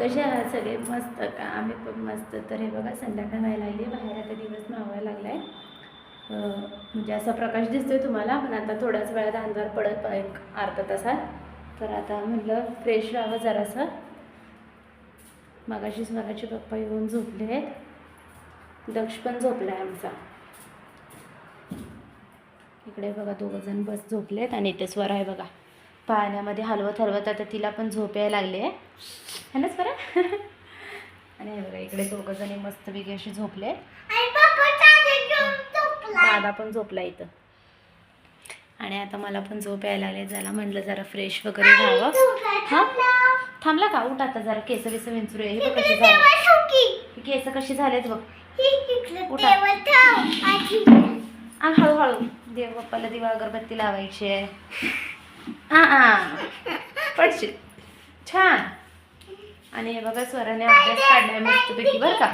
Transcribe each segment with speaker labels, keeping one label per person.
Speaker 1: कसे आहात सगळे? मस्त का? आम्ही पण मस्त. तर हे बघा संध्याकाळ व्हायला लागली बाहेर आता दिवस मावायला लागला आहे म्हणजे असा प्रकाश दिसतोय तुम्हाला पण आता थोड्याच वेळात अंधार पडत एक अर्धा तासात. तर आता म्हटलं फ्रेश राहावं जरासं. मगाशी स्वराचे पप्पा येऊन झोपले आहेत. दक्ष पण झोपला आहे आमचा. इकडे बघा दोघं जण बस आहेत आणि इथे स्वर आहे बघा. पाण्यामध्ये हलवत हलवत आता तिला पण झोप यायला लागली आहे. है ना स्वरा? आणि हे बघा इकडे दोघं जणी मस्तपैकी अशी झोपले दादा पण झोपला इथं. आणि आता मला पण झोप यायला लागले जरा म्हटलं जरा फ्रेश वगैरे व्हावं. हा? थांबला का? उठ आता जरा. केस बिस विंचरू हे बघ कशी झाले. केस कशी झालेत बघ. आ हळूहळू देव बाप्पाला दिवा अगरबत्ती लावायची आहे. पडशील. छान. आणि हे बघा स्वराने अभ्यास काढलाय मस्तपैकी बरं का?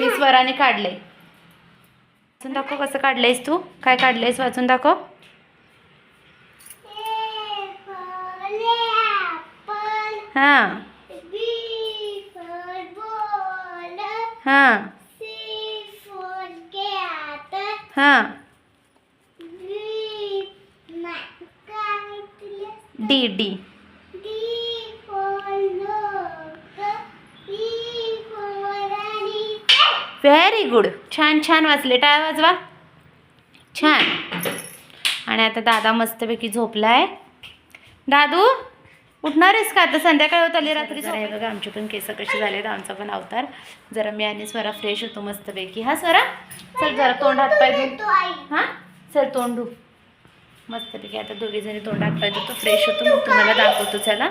Speaker 1: हे स्वराने काढलंय. वाचून दाखव कसं काढलंयस तू. काय काढलंयस वाचून दाखव. हां. हां. हां. D D. व्हेरी गुड छान छान वाचले टाळ वाजवा. छान. आणि आता दादा मस्तपैकी झोपलाय. दादू उठणार आहेस का? आता संध्याकाळ होत आली रात्री जरा हे बघा आमचे पण केस कसे झालेत आमचा पण अवतार. जरा मी आणि स्वरा फ्रेश होतो मस्तपैकी. हा स्वरा? चल जरा तोंड हात पाय धु. हां? चल तोंड धु. मस्तपैकी आता दोघी जणी पाहिजे तो फ्रेश होतो मग तुम्हाला दाखवतो चला.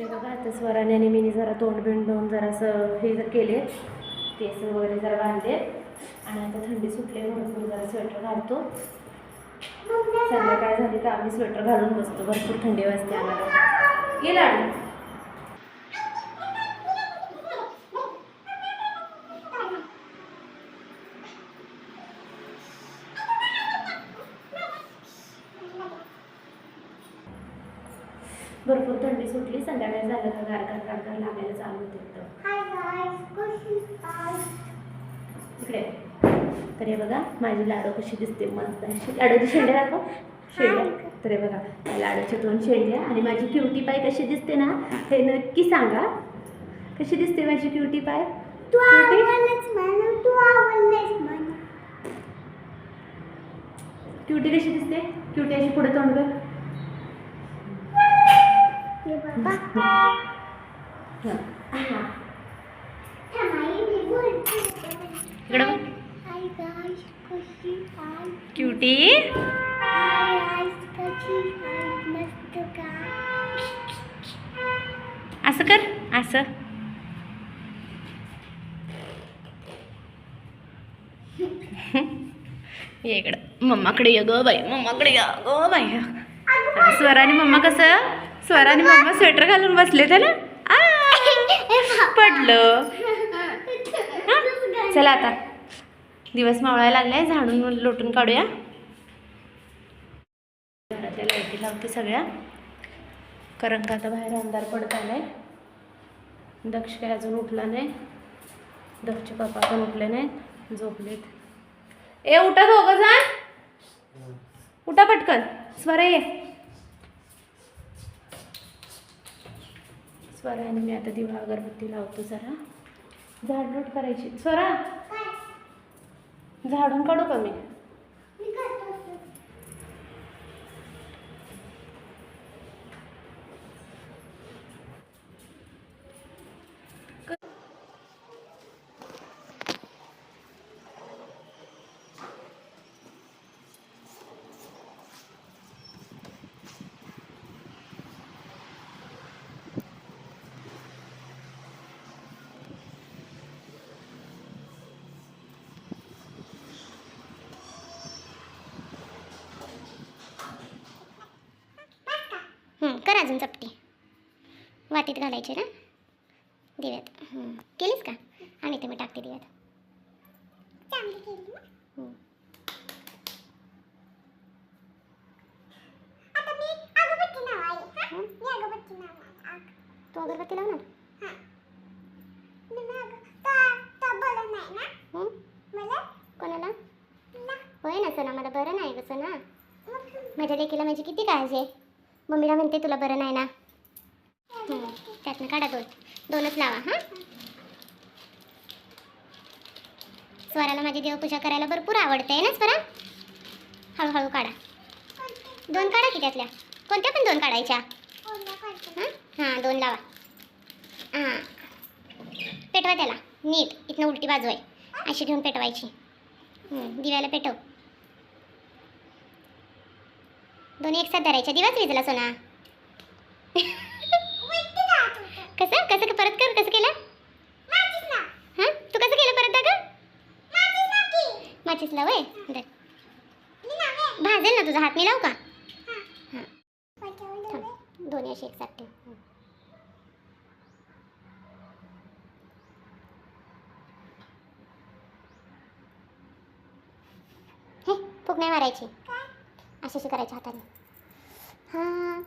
Speaker 1: अरे बघा आता स्वराने आणि मी जरा तोंड बिंड धुवून जरासं हे जर केले केस वगैरे जरा बांधले. आणि आता थंडी सुटली भरपूर जरा स्वेटर घालतो. संध्याकाळ झाली तर आम्ही स्वेटर घालून बसतो भरपूर थंडी वाजते आम्हाला. गेला आणि भरपूर थंडी सुटली संध्याकाळी झालं का गार गार गार गार लागायला चालू होते इकडे. तर हे बघा माझी लाडू कशी दिसते मस्त लाडूची शेंडे दाखव. शेंड्या. तर हे बघा लाडूचे दोन शेंड्या आणि माझी क्युटी पाय कशी दिसते ना हे नक्की सांगा. कशी दिसते माझी क्युटी पाय क्युटी कशी दिसते? क्युटी अशी पुढे तोंड कर. इकडं क्युटी असं कर असं. ये इकडं. मम्माकडे ये ग बाई मम्माकडे या ग बाई. स्वराने मम्मा कसं? स्वराने मम्मा स्वेटर घालून बसले त्याला पडलं. चला आता. दिवस मावळायला लागलाय झाडून लोटून काढूया. घरातल्या लाईटी लावते सगळ्या. कारण का आता बाहेर अंधार पडत आलाय. दक्ष काय अजून उठला नाही. दक्ष पप्पा पण उठले नाहीत झोपलेत. ए उठा दोघं जा उठा पटकन. स्वरा ये. स्वरा आणि मी आता दिवा अगरबत्ती लावतो जरा. झाडलोट करायची. स्वरा! झाडून काढू का मी
Speaker 2: हं, कर अजून चपटी. वाटीत घालायची ना? दिव्यात हं. केलीस का? आणि ते मी टाकते दिव्यात हं. हं? तू अगरबत्ती लावणार? हं? कोणाला? होय ना सोना मला बरं नाही ग सोना. माझ्या लेकीला माझी किती काळजी आहे? मम्मीला म्हणते तुला बरं नाही ना. त्यातनं काढा दोन. दोनच लावा हां? स्वराला माझी देवपूजा करायला भरपूर आवडते ना स्वरा? हळूहळू काढा. दोन काढा की त्यातल्या? कोणत्या पण दोन काढायच्या. हां? हां दोन लावा. हां. पेटवा त्याला. नीट. इथनं उलटी बाजू आहे. अशी घेऊन पेटवायची. दिव्याला पेटव. दोन्ही एकसाथ धरायच्या दिवाच विजला सोना. कसं? कसं परत कर कसं केलं? हां? तू कसं केलं परत ग माचीस लाव आहे भाजेल ना तुझा हात मी लावू का? हां. दोन्ही अशी एकसाथ ठेव. हे फूक नाही मारायची. अशी अशी करायची हाताने. हां.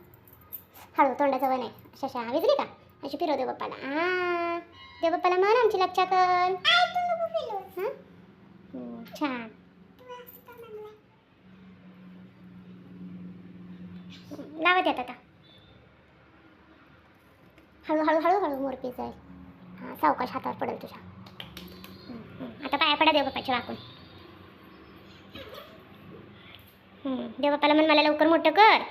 Speaker 2: हळू तोंडाजवळ नाही. अशा अशा विजली का? अशी फिरव देव बाप्पाला हां देव बाप्पाला म्हण आमची लक्षात हां? हो, छान. हं, लावा आता. हळू हळू हळू हळू मोरपी जाईल. हां सावकाश हातावर पडेल तुझ्या. आता पाया पडा देव बाप्पाची वाकून हं, देव बापाला म्हण मला लवकर मोठं कर.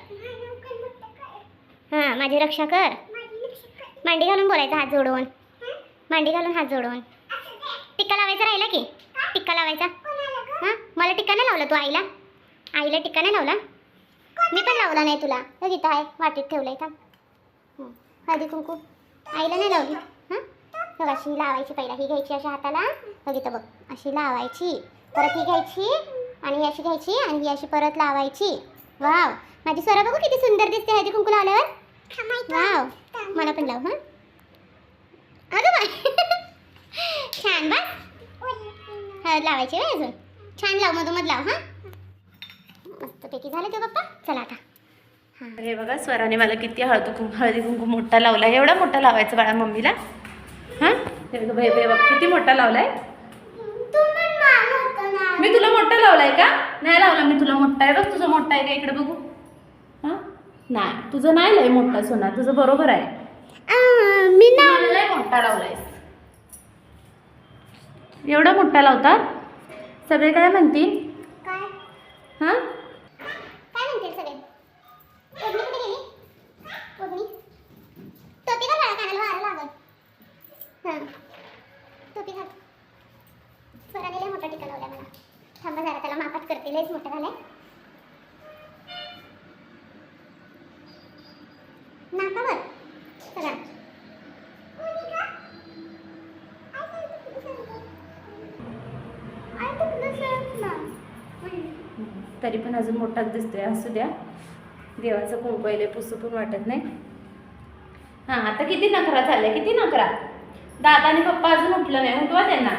Speaker 2: हां माझी रक्षा कर. मांडी घालून बोलायचं हात जोडून. मांडी घालून हात जोडून. टिक्का लावायचा राहिला की? टिक्का लावायचा? हां? मला टिक्का नाही लावला तू आईला? आईला टिक्का नाही लावला? मी पण लावला नाही तुला. इथं आहे वाटीत ठेवलंय का हळदी कुंकू. आईला नाही लावली. हां? बघ अशी लावायची पहिला. ही घ्यायची अशा हाताला. बघितलं बघ. अशी लावायची. परत ही घ्यायची. आणि ही अशी घ्यायची आणि ही अशी परत लावायची. वाव. माझी स्वरा बघू किती सुंदर दिसते हळदी कुंकू लावल्यावर वाव. मला पण लाव हां. अगं बाय छान बा. हळद लावायची होय अजून. छान लाव मधोमध लाव हां. मस्तपैकी झालं तो पप्पा चला आता. हां.
Speaker 1: अरे बघा स्वराने मला किती हळद कुंकू हळदी कुंकू मोठा लावला. एवढा मोठा लावायचा बाळा मम्मीला. हां? हे बघ बघ किती मोठा लावलाय मी तुला मोठा लावलाय का नाही लावला मी तुला मोठा आहे बघ तुझा मोठा आहे का इकडे बघू? हां? नाही तुझं नाही लय मोठा सोना तुझं बरोबर आहे.
Speaker 2: मी
Speaker 1: लय मोठा लावलाय एवढा मोठा लावतात सगळे काय म्हणतील?
Speaker 2: काय?
Speaker 1: हां?
Speaker 2: टोपी घाल हां. स्वराने मोठा टिका मला. थांबा जरा त्याला मापात करते. लयच मोठं झालंय. नाकावर चला.
Speaker 1: तरी पण अजून मोठाच दिसतोय. असू द्या. देवाचं कुंकवायला आहे, पुसू पण वाटत नाही. हां आता किती नखरा चाललाय? किती नखरा? दादा आणि पप्पा अजून उठलं नाही. उठवा त्यांना.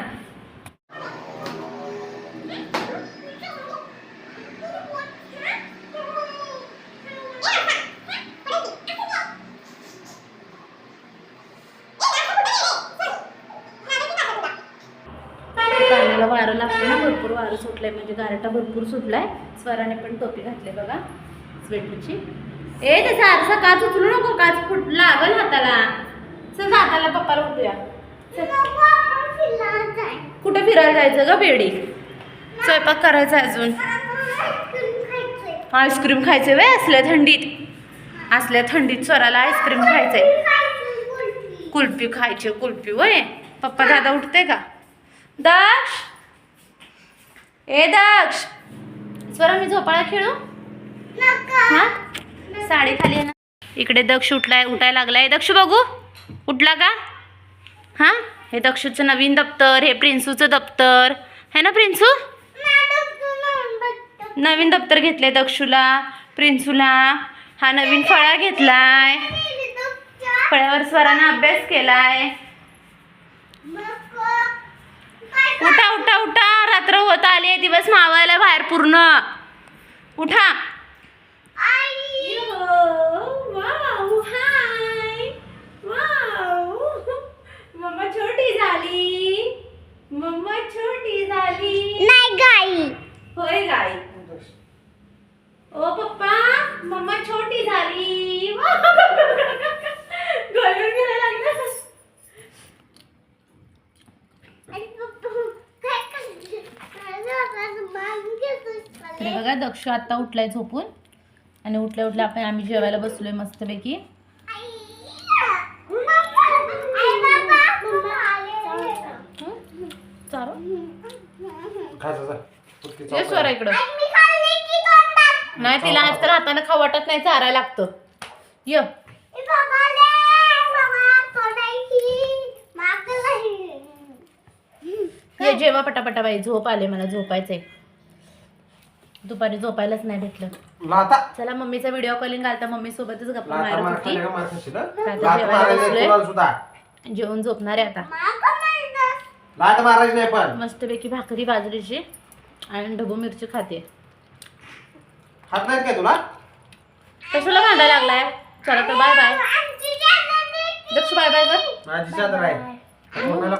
Speaker 1: ना भरपूर सुटलंय म्हणजे गारटा भरपूर सुटलाय. स्वराने पण टोपी घातली बघा स्वेटरची ए ते सारसा काच उचलू नको काच फुट लागल हाताला. चल हाताला पप्पाला उठूया कुठं फिरायला जायचं ग बेडी स्वयंपाक करायचा अजून. आईस्क्रीम खायचे वे असल्या थंडीत. असल्या थंडीत स्वराला आईस्क्रीम खायचंय. कुल्फी खायची कुल्फी वय. पप्पा दादा उठते का? दाश! ए दक्ष! स्वरा मी झोपाळा खेळू? हा? साडी खाली ना. इकडे दक्ष उठलाय उठायला लागलाय. दक्ष बघू उठला का? हा? हे दक्षूचं नवीन दप्तर हे प्रिन्सूचं दप्तर. है ना प्रिन्सू? नवीन दप्तर घेतले दक्षूला प्रिन्सूला. हा नवीन फळा घेतलाय. फळ्यावर स्वरानं अभ्यास केलाय. उठा उठा उठा. रात्र होत आली दिवस मावायला बाहेर पूर्ण. उठा. मम्मा छोटी झाली मम्मा छोटी झाली
Speaker 2: नाही गाई.
Speaker 1: होय गाई. ओ पप्पा मम्मा छोटी झाली गळून घ्यायला लागलं इकडे बघा दक्ष आता उठलाय झोपून. आणि उठल्या उठल्या आपण आम्ही जेवायला बसलोय मस्तपैकी. हं? चारो इकडं. नाही तिला आज तर हाताने खाऊ वाटत नाही चारायला लागतं. य. ये जेवा पटापटा बाई झोप आले मला झोपायचंय. दुपारी झोपायलाच नाही भेटलं.
Speaker 3: लाता.
Speaker 1: चला मम्मीचा व्हिडिओ कॉलिंग आलता. मम्मी सोबतच गप्पा
Speaker 3: लाता
Speaker 1: मारत
Speaker 3: मार
Speaker 1: होती.
Speaker 3: का लात
Speaker 1: जेवायला बसलोय.
Speaker 3: सुद्धा.
Speaker 1: जेवण झोपणार आहे आता.
Speaker 3: लात मारायची नाही पण.
Speaker 1: मस्तपैकी भाकरी बाजरीची आणि ढबू मिरची खाते.
Speaker 3: खात नाहीत काय तुला?
Speaker 1: कशाला भांडा लागलाय? चला तर bye bye Daksh bye bye कर
Speaker 3: माझी चादर आहे मम्मीला